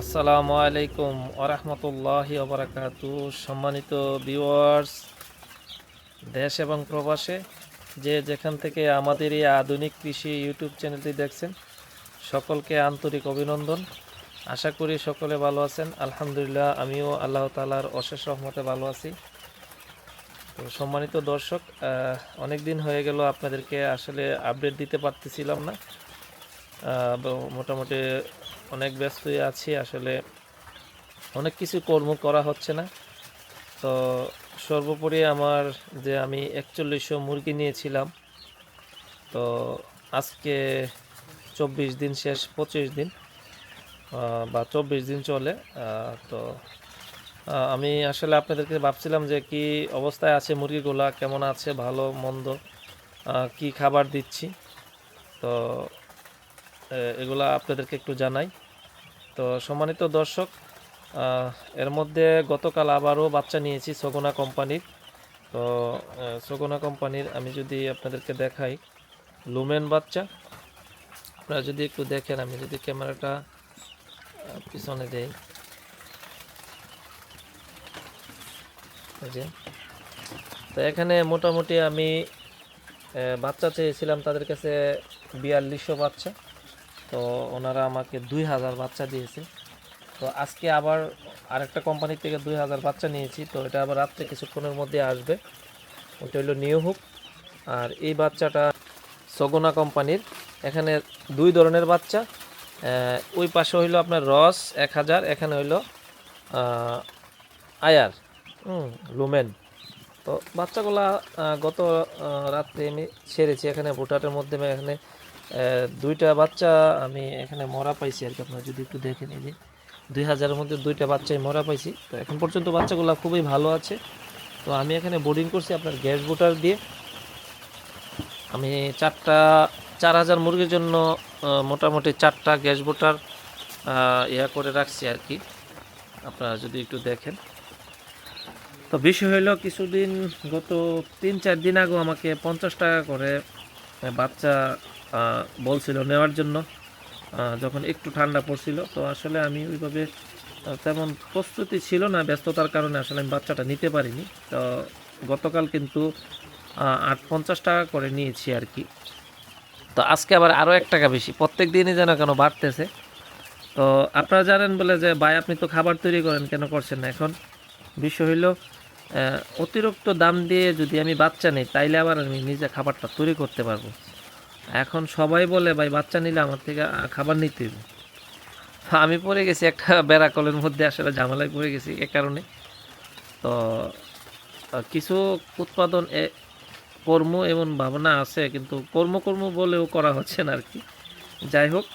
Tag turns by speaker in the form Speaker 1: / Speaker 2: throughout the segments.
Speaker 1: আসসালামু আলাইকুম ওরহমতুল্লাহ ওবরাকাতু। সম্মানিত ভিউয়ার্স দেশ এবং প্রবাসে, যে যেখান থেকে আমাদের এই আধুনিক কৃষি ইউটিউব চ্যানেলটি দেখছেন, সকলকে আন্তরিক অভিনন্দন। আশা করি সকলে ভালো আছেন। আলহামদুলিল্লাহ, আমিও আল্লাহ তালার অশেষ রহমতে ভালো আছি। তো সম্মানিত দর্শক অনেক দিন হয়ে গেল আপনাদেরকে আসলে আপডেট দিতে পারতেছিলাম না। মোটামুটি অনেক ব্যস্ত আছি, আসলে অনেক কিছু কর্ম করা হচ্ছে না। তো সর্বোপরি আমার যে আমি একচল্লিশশো মুরগি নিয়েছিলাম, তো আজকে চব্বিশ দিন শেষ, পঁচিশ দিন বা চব্বিশ দিন চলে তো আমি আসলে আপনাদেরকে ভাবছিলাম যে কি অবস্থায় আছে মুরগিগুলা, কেমন আছে, ভালো, মন্দ কি খাবার দিচ্ছি। তো এগুলা আপনাদেরকে একটু জানাই। তো সম্মানিত দর্শক এর মধ্যে গতকাল আবারও বাচ্চা নিয়েছি সগোনা কোম্পানির। তো সগোনা কোম্পানির আমি যদি আপনাদেরকে দেখাই লুমেন বাচ্চা। আপনারা যদি একটু দেখেন, আমি যদি ক্যামেরাটা পিছনে দেই। যে। তো এখানে মোটামুটি আমি বাচ্চা চেয়েছিলাম তাদের কাছে বিয়াল্লিশশো বাচ্চা। তো ওনারা আমাকে দুই হাজার বাচ্চা দিয়েছে। তো আজকে আবার আরেকটা কোম্পানি থেকে দুই হাজার বাচ্চা নিয়েছি। তো এটা আবার রাত্রে কিছুক্ষণের মধ্যে আসবে। ওটা হলো নিউ হুক আর এই বাচ্চাটা সগোনা কোম্পানির। এখানে দুই ধরনের বাচ্চা। ওই পাশে হইল আপনার রস এক হাজার, এখানে হইল আয়ার লুমেন। তো বাচ্চাগুলা গত রাত্রে আমি ছেড়েছি এখানে ভুটাটের মধ্যে এখানে দুইটা বাচ্চা আমি এখানে মরা পাইছি আর কি, আপনারা যদি একটু দেখেন এই যে দুই হাজারের মধ্যে দুইটা বাচ্চাই মরা পাইছি। তো এখন পর্যন্ত বাচ্চাগুলো খুবই ভালো আছে। তো আমি এখানে বোর্ডিং করছি আপনার গ্যাস বুটার দিয়ে। আমি চারটা, চার হাজার মুরগির জন্য মোটামুটি চারটা গ্যাস বোটার ইয়া করে রাখছি আর কি। আপনারা যদি একটু দেখেন। তো বিষয় হইল কিছুদিন, গত তিন চার দিন আগেও আমাকে পঞ্চাশ টাকা করে বাচ্চা বলছিল নেওয়ার জন্য। যখন একটু ঠান্ডা পড়ছিল, তো আসলে আমি ওইভাবে তেমন প্রস্তুতি ছিল না, ব্যস্ততার কারণে আসলে আমি বাচ্চাটা নিতে পারিনি। তো গতকাল কিন্তু আট পঞ্চাশ টাকা করে নিয়েছি আর কি। তো আজকে আবার আরও এক টাকা বেশি, প্রত্যেক দিনই যেন কেন বাড়তেছে। তো আপনারা জানেন বলে যে, ভাই, আপনি তো খাবার তৈরি করেন, কেন করছেন না? এখন বিষয় হইল অতিরিক্ত দাম দিয়ে যদি আমি বাচ্চা নিই, তাইলে আবার আমি নিজে খাবারটা তৈরি করতে পারব। এখন সবাই বলে, ভাই, বাচ্চা নিলে আমার থেকে খাবার নিতে হবে আমি পড়ে গেছি একটা বেড়াকলের মধ্যে, আসলে ঝামেলায় পড়ে গেছি এ কারণে। তো কিছু উৎপাদন কর্ম এবং ভাবনা আছে, কিন্তু কর্ম কর্ম বলেও করা হচ্ছে না আর কি যাই হোক,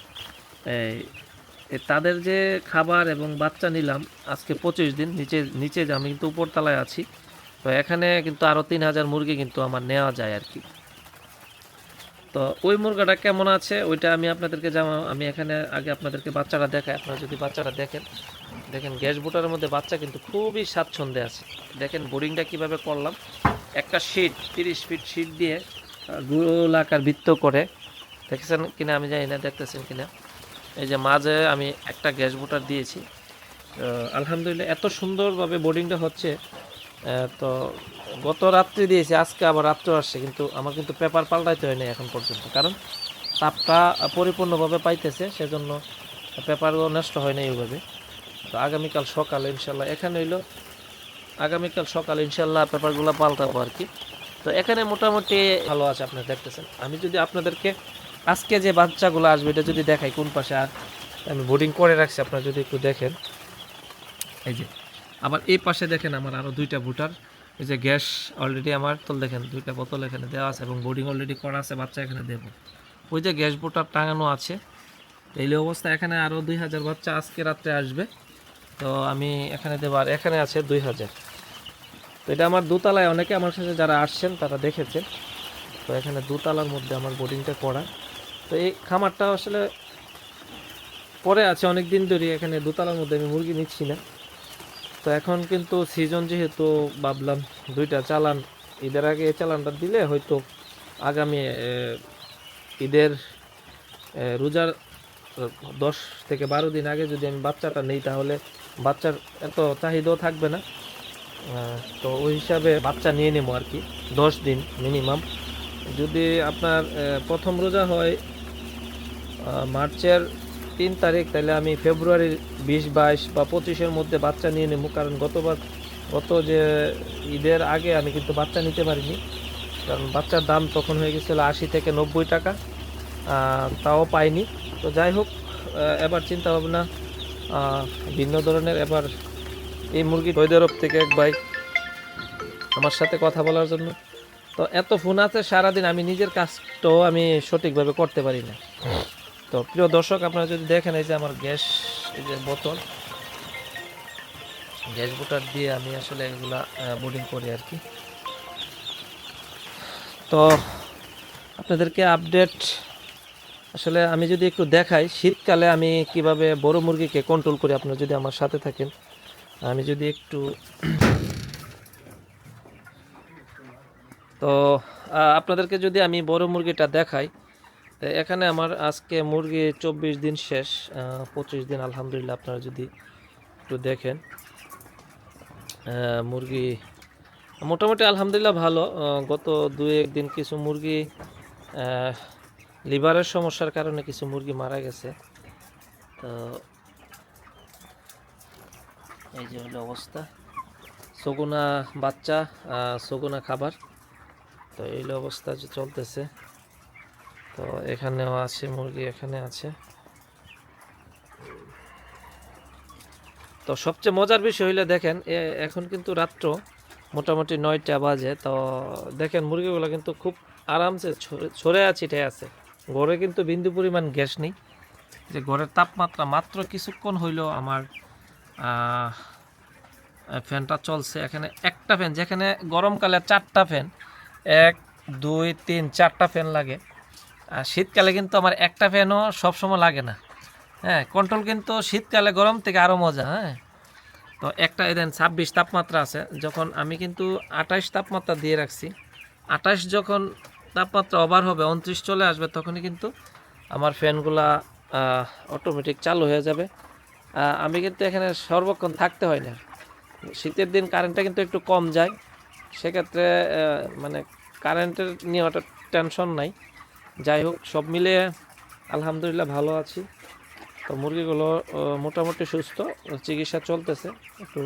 Speaker 1: এই তাদের যে খাবার এবং বাচ্চা নিলাম, আজকে পঁচিশ দিন, নিচে নিচে যে আমি কিন্তু উপরতলায় আছি, তো এখানে কিন্তু আরও তিন হাজার মুরগি কিন্তু আমার নেওয়া যায় আর কি তো ওই মুরগাটা কেমন আছে, ওইটা আমি আপনাদেরকে যেমন আমি এখানে আগে আপনাদেরকে বাচ্চাটা দেখাই। আপনারা যদি বাচ্চাটা দেখেন দেখেন গ্যাস বুটারের মধ্যে বাচ্চা কিন্তু খুবই স্বাচ্ছন্দ্যে আছে। দেখেন বোরিংটা কীভাবে করলাম, একটা শিট তিরিশ ফিট শিট দিয়ে গোল আকার বৃত্ত করে, দেখেছেন কিনা আমি জানি না, দেখতেছেন কিনা? এই যে মাঝে আমি একটা গ্যাস বুটার দিয়েছি। আলহামদুলিল্লাহ এত সুন্দরভাবে বোর্ডিংটা হচ্ছে তো গত রাত্রে দিয়েছি, আজকে আবার রাত্রে আসছে, কিন্তু আমার কিন্তু পেপার পাল্টাইতে হয়নি এখন পর্যন্ত। কারণ তাপটা পরিপূর্ণভাবে পাইতেছে, সেজন্য পেপারও নষ্ট হয় না এইভাবে তো আগামীকাল সকালে ইনশাল্লাহ, এখানে হইল, আগামীকাল সকালে ইনশাল্লাহ পেপারগুলো পাল্টাবো আর কি। তো এখানে মোটামুটি ভালো আছে আপনারা দেখতেছেন। আমি যদি আপনাদেরকে আজকে যে বাচ্চাগুলো আসবে, এটা যদি দেখাই কোন পাশে, আর আমি বোর্ডিং করে রাখছি, আপনারা যদি একটু দেখেন। এই যে আবার এই পাশে দেখেন আমার আরও দুইটা ভুটার। এই যে গ্যাস অলরেডি আমার তো দেখেন, দুইটা বোতল এখানে দেওয়া আছে এবং বোর্ডিং অলরেডি করা আছে, বাচ্চা এখানে দেবো। ওই যে গ্যাস বুটার টাঙানো আছে। এই অবস্থা এখানে আরও দুই হাজার বাচ্চা আজকে রাত্রে আসবে। তো আমি এখানে দেবো আর এখানে আছে দুই হাজার। তো এটা আমার দোতলায়, অনেকে আমার সাথে যারা আসছেন তারা দেখেছেন। তো এখানে দোতলার মধ্যে আমার বোর্ডিংটা করা। তো এই খামারটা আসলে পরে আছে অনেক দিন ধরে এখানে দোতলার মধ্যে আমি মুরগি নিচ্ছি না। তো এখন কিন্তু সিজন যেহেতু ভাবলাম দুইটা চালান, ঈদের আগে এই চালানটা দিলে হয়তো আগামী ঈদের রোজার দশ থেকে বারো দিন আগে যদি আমি বাচ্চাটা নেই তাহলে বাচ্চার এত চাহিদাও থাকবে না। তো ওই হিসাবে বাচ্চা নিয়ে নেব আর কি, দশ দিন মিনিমাম। যদি আপনার প্রথম রোজা হয় মার্চের তিন তারিখ, তাহলে আমি ফেব্রুয়ারির বিশ, বাইশ বা পঁচিশের মধ্যে বাচ্চা নিয়ে নেব। কারণ গতবার গত যে ঈদের আগে আমি কিন্তু বাচ্চা নিতে পারিনি। কারণ বাচ্চার দাম তখন হয়ে গেছিল আশি থেকে নব্বই টাকা তাও পাইনি। তো যাই হোক এবার চিন্তা ভাবনা ভিন্ন ধরনের এবার এই মুরগি সৌদি থেকে এক ভাই আমার সাথে কথা বলার জন্য। তো এত ফোন আছে, সারাদিন আমি নিজের কাজটাও আমি সঠিকভাবে করতে পারি না। তো প্রিয় দর্শক, আপনারা যদি দেখেন এই যে আমার গ্যাস, এই যে বোতল, গ্যাস বোটার দিয়ে আমি আসলে এগুলা বোর্ডিং করি আর কি। তো আপনাদেরকে আপডেট আসলে আমি যদি একটু দেখাই, শীতকালে আমি কীভাবে বড় মুরগিকে কন্ট্রোল করি, আপনারা যদি আমার সাথে থাকেন। আমি যদি একটু, তো আপনাদেরকে যদি আমি বড় মুরগিটা দেখাই এখানে আমার আজকে মুরগি চব্বিশ দিন শেষ পঁচিশ দিন আলহামদুলিল্লাহ আপনারা যদি একটু দেখেন মুরগি মোটামুটি আলহামদুলিল্লাহ ভালো গত দু একদিন কিছু মুরগি লিভারের সমস্যার কারণে কিছু মুরগি মারা গেছে। তো এই যে হলো অবস্থা। সগুনা বাচ্চা সগুনা খাবার। তো এই অবস্থা যে চলতেছে। তো এখানেও আছে, মুরগি এখানে আছে। তো সবচেয়ে মজার বিষয় হইলে দেখেন এখন কিন্তু রাত্র মোটামুটি নয়টা বাজে, তো দেখেন মুরগিগুলো কিন্তু খুব আরামসে ছড়ে- ছড়ে ছিটে আছে। ঘরে কিন্তু বিন্দু পরিমাণ গ্যাস নেই। যে ঘরের তাপমাত্রা মাত্র কিছুক্ষণ হইল আমার ফ্যানটা চলছে। এখানে একটা ফ্যান, যেখানে গরমকালে চারটা ফ্যান, এক, দুই, তিন, চারটা ফ্যান লাগে। আর শীতকালে কিন্তু আমার একটা ফ্যানও সবসময় লাগে না। হ্যাঁ কন্ট্রোল কিন্তু শীতকালে গরম থেকে আরও মজা হ্যাঁ। তো একটা দেন ছাব্বিশ তাপমাত্রা আছে, যখন আমি কিন্তু আঠাশ তাপমাত্রা দিয়ে রাখছি। আঠাশ যখন তাপমাত্রা ওভার হবে, উনত্রিশ চলে আসবে, তখনই কিন্তু আমার ফ্যানগুলা অটোমেটিক চালু হয়ে যাবে। আমি কিন্তু এখানে সর্বক্ষণ থাকতে হয় না। শীতের দিন কারেন্টটা কিন্তু একটু কম যায়। সেক্ষেত্রে মানে কারেন্টের নিয়ে অত টেনশন নাই। যাই হোক, সব মিলিয়ে আলহামদুলিল্লাহ ভালো আছি। তো মুরগিগুলো মোটামুটি সুস্থ, চিকিৎসা চলতেছে। একটু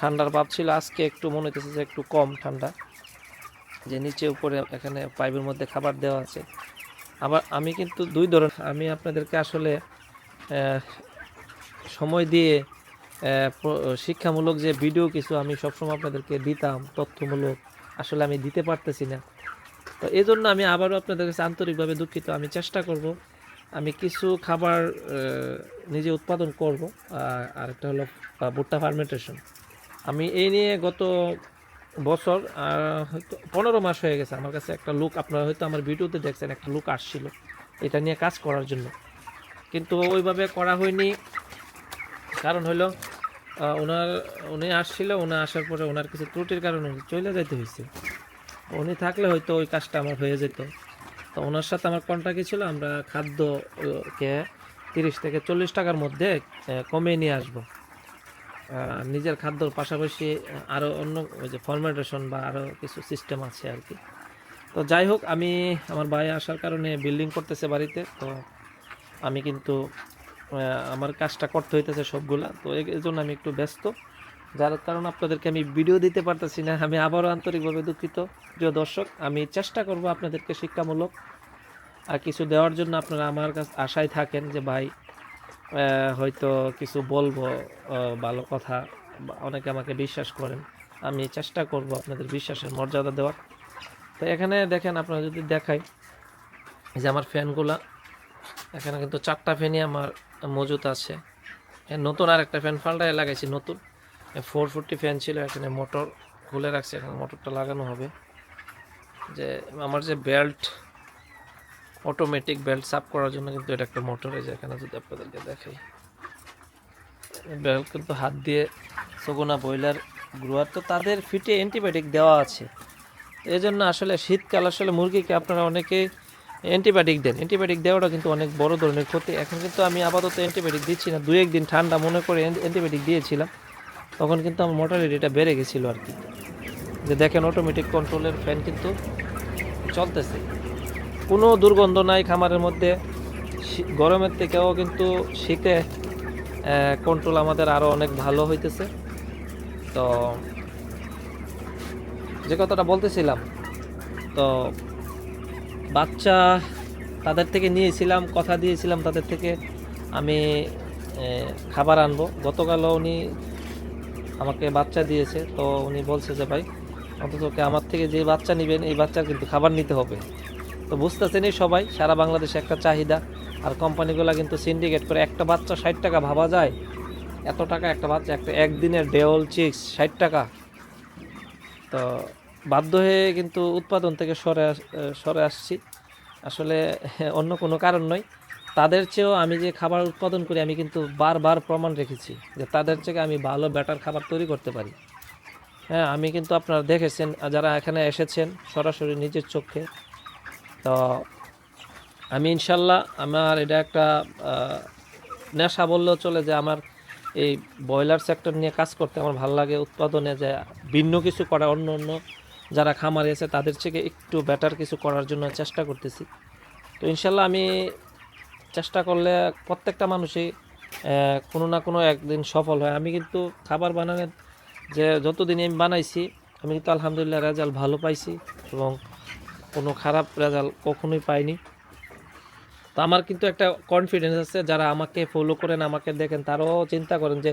Speaker 1: ঠান্ডার ভাব ছিল, আজকে একটু মনে হইতেছে যে একটু কম ঠান্ডা। যে নিচে উপরে এখানে পাইপের মধ্যে খাবার দেওয়া আছে। আবার আমি কিন্তু দুই ধরনের, আমি আপনাদেরকে আসলে সময় দিয়ে শিক্ষামূলক যে ভিডিও কিছু আমি সবসময় আপনাদেরকে দিতাম, তথ্যমূলক, আসলে আমি দিতে পারতেছি না। তো এই জন্য আমি আবারও আপনাদের কাছে আন্তরিকভাবে দুঃখিত। আমি চেষ্টা করব, আমি কিছু খাবার নিজে উৎপাদন করব আর একটা হলো ভুট্টা ফার্মেন্টেশন আমি এই নিয়ে গত বছর হয়তো পনেরো মাস হয়ে গেছে, আমার কাছে একটা লোক আপনারা হয়তো আমার ভিডিওতে দেখছেন, একটা লোক আসছিল। এটা নিয়ে কাজ করার জন্য। কিন্তু ওইভাবে করা হয়নি। কারণ হলো ওনার, উনি আসছিল, উনি আসার পরে ওনার কিছু ত্রুটির কারণে চলে যাইতে হয়েছে উনি থাকলে হয়তো ওই কাজটা আমার হয়ে যেত। তো ওনার সাথে আমার কন্ট্যাক্টই ছিল, আমরা খাদ্যকে তিরিশ থেকে চল্লিশ টাকার মধ্যে কমিয়ে নিয়ে আসব। নিজের খাদ্যর পাশাপাশি আরও অন্য ওই যে ফরমেটেশন বা আরও কিছু সিস্টেম আছে আর কি। তো যাই হোক, আমি, আমার ভাই আসার কারণে বিল্ডিং করতেছে বাড়িতে, তো আমি কিন্তু আমার কাজটা করতে হইতেছে সবগুলা। তো এই জন্য আমি একটু ব্যস্ত। যার কারণে আপনাদেরকে আমি ভিডিও দিতে পারতেছি না, আমি আবারও আন্তরিকভাবে দুঃখিত। প্রিয় দর্শক, আমি চেষ্টা করব আপনাদেরকে শিক্ষামূলক আর কিছু দেওয়ার জন্য আপনারা আমার কাছে আশায় থাকেন যে ভাই হয়তো কিছু বলব ভালো কথা অনেকে আমাকে বিশ্বাস করেন। আমি চেষ্টা করব আপনাদের বিশ্বাসের মর্যাদা দেওয়ার। তো এখানে দেখেন, আপনারা যদি দেখাই যে আমার ফ্যানগুলা, এখানে কিন্তু চারটা ফ্যানই আমার মজুত আছে। নতুন আর একটা ফ্যান, পাল্টায় লাগাইছি নতুন। ফোর ফোরটি ফ্যান ছিল, এখানে মোটর খুলে রাখছে, এখানে মোটরটা লাগানো হবে। যে আমার যে বেল্ট অটোমেটিক বেল্ট সাফ করার জন্য কিন্তু এটা একটা মোটর এই যে, এখানে যদি আপনাদেরকে দেখাই। বেল্ট কিন্তু হাত দিয়ে সগুনা বয়লার গ্রোয়ার তো তাদের ফিটে অ্যান্টিবায়োটিক দেওয়া আছে। এই জন্য আসলে শীতকাল আসলে মুরগিকে আপনারা অনেকেই অ্যান্টিবায়োটিক দেন। অ্যান্টিবায়োটিক দেওয়াটা কিন্তু অনেক বড় ধরনের ক্ষতি। এখন কিন্তু আমি আপাতত অ্যান্টিবায়োটিক দিচ্ছি না। দু একদিন ঠান্ডা মনে করে অ্যান্টিবায়োটিক দিয়েছিলাম। তখন কিন্তু আমার মর্টালিটিটা বেড়ে গেছিল আর কি। যে দেখেন অটোমেটিক কন্ট্রোলের ফ্যান কিন্তু চলতেছে। কোনো দুর্গন্ধ নাই খামারের মধ্যে। গরমের থেকেও কিন্তু শীতে কন্ট্রোল আমাদের আরও অনেক ভালো হইতেছে। তো যে কথাটা বলতেছিলাম, তো বাচ্চা তাদের থেকে নিয়েছিলাম, কথা দিয়েছিলাম তাদের থেকে, আমি খাবার আনব। গতকালও উনি আমাকে বাচ্চা দিয়েছে, তো উনি বলছে যে, ভাই অন্ততকে আমার থেকে যে বাচ্চা নেবেন, এই বাচ্চার কিন্তু খাবার নিতে হবে। তো বুঝতেছেনই সবাই, সারা বাংলাদেশে একটা চাহিদা। আর কোম্পানিগুলো কিন্তু সিন্ডিকেট করে একটা বাচ্চা ষাট টাকা ভাবা যায়। এত টাকা একটা বাচ্চা, একটা একদিনের ডেওল চিক্স ষাট টাকা। তো বাধ্য হয়ে কিন্তু উৎপাদন থেকে সরে সরে আসছি। আসলে অন্য কোনো কারণ নয়। তাদের চেয়েও আমি যে খাবার উৎপাদন করি, আমি কিন্তু বারবার প্রমাণ রেখেছি যে তাদের থেকে আমি ভালো ব্যাটার খাবার তৈরি করতে পারি। হ্যাঁ আমি কিন্তু আপনারা দেখেছেন, যারা এখানে এসেছেন সরাসরি নিজের চোখে। তো আমি ইনশাল্লাহ আমার এটা একটা নেশা বললেও চলে যে আমার এই ব্রয়লার সেক্টর নিয়ে কাজ করতে আমার ভালো লাগে, উৎপাদনে যে ভিন্ন কিছু করা, অন্য অন্য যারা খামারে আছে তাদের থেকে একটু বেটার কিছু করার জন্য চেষ্টা করতেছি। তো ইনশাল্লাহ আমি চেষ্টা করলে প্রত্যেকটা মানুষই কোনো না কোনো একদিন সফল হয়। আমি কিন্তু খাবার বানানোর যে যতদিন আমি বানাইছি, আমি কিন্তু আলহামদুলিল্লাহ রেজাল্ট ভালো পাইছি এবং কোনো খারাপ রেজাল্ট কখনোই পাইনি। তো আমার কিন্তু একটা কনফিডেন্স আছে, যারা আমাকে ফলো করেন, আমাকে দেখেন, তারাও চিন্তা করেন যে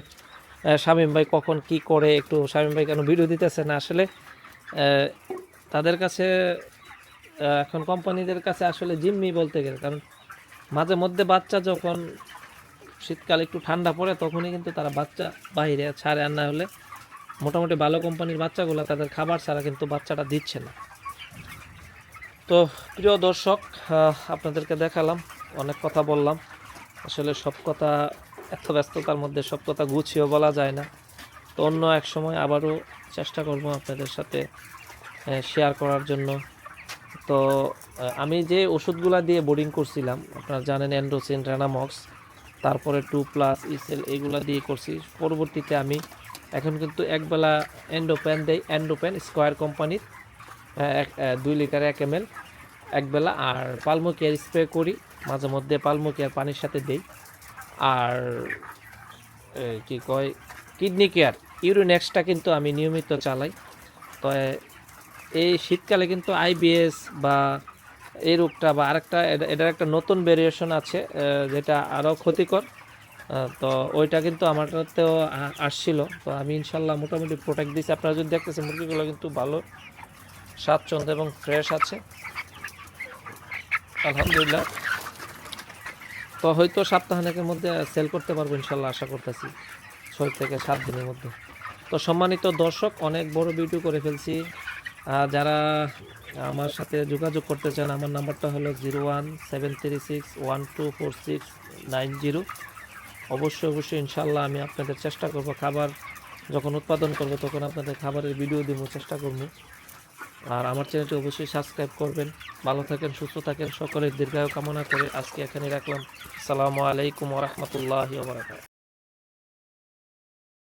Speaker 1: শামীম ভাই কখন কি করে, একটু শামীম ভাই কেন ভিডিও দিতেছে না? আসলে তাদের কাছে এখন কোম্পানিদের কাছে আসলে জিম্মি বলতে গেলে, কারণ মাঝে মধ্যে বাচ্চা যখন শীতকালে একটু ঠান্ডা পড়ে, তখনই কিন্তু তারা বাচ্চা বাইরে ছাড়ে। আর না হলে মোটামুটি ভালো কোম্পানির বাচ্চাগুলো তাদের খাবার ছাড়া কিন্তু বাচ্চাটা দিচ্ছে না। তো প্রিয় দর্শক আপনাদেরকে দেখালাম, অনেক কথা বললাম। আসলে সব কথা, এত ব্যস্ততার মধ্যে সব কথা গুছিয়েও বলা যায় না। তো অন্য এক সময় আবারও চেষ্টা করব আপনাদের সাথে শেয়ার করার জন্য। তো আমি যে ওষুধগুলা দিয়ে বোর্ডিং করছিলাম, আপনারা জানেন অ্যান্ড্রোসিন রেনামক্স তারপরে টু প্লাস ইসেল এগুলা দিয়ে করছি। পরবর্তীতে আমি এখন কিন্তু একবেলা এন্ডোপ্যান দেই এন্ডোপ্যান স্কোয়ার কোম্পানির এক দুই লিটার এক এম এল একবেলা। আর পালমো কেয়ার স্প্রে করি, মাঝে মধ্যে পালমো কেয়ার পানির সাথে দেই। আর কি কয় কিডনি কেয়ার ইউরিনেক্সটা কিন্তু আমি নিয়মিত চালাই। তো এই শীতকালে কিন্তু আইবিএস বা এই রোগটা বা আরেকটা এটার একটা নতুন ভেরিয়েশন আছে যেটা আরও ক্ষতিকর। তো ওইটা কিন্তু আমারটাতেও আসছিল। তো আমি ইনশাল্লাহ মোটামুটি প্রোটেক্ট দিচ্ছি আপনারা যদি দেখতেছেন মুরগিগুলো কিন্তু ভালো, স্বাচ্ছন্দ্য এবং ফ্রেশ আছে। আলহামদুলিল্লাহ। তো হয়তো সপ্তাহানেকের মধ্যে সেল করতে পারব ইনশাল্লাহ, আশা করতেছি। ছয় থেকে সাত দিনের মধ্যে। তো সম্মানিত দর্শক, অনেক বড় ভিডিও করে ফেলছি। যারা আমার সাথে যোগাযোগ করতে চান, আমার নাম্বারটা হলো zero one seven three six one two four six nine zero. অবশ্যই অবশ্যই ইনশাল্লাহ আমি আপনাদের চেষ্টা করব খাবার যখন উৎপাদন করব, তখন আপনাদের খাবারের ভিডিও দিব, চেষ্টা করব। আর আমার চ্যানেলটি অবশ্যই সাবস্ক্রাইব করবেন। ভালো থাকেন, সুস্থ থাকেন, সকলের দীর্ঘায়ু কামনা করে আজকে এখানে রাখলাম। আসসালামু আলাইকুম ওরহমতুল্লাহ বারাকাত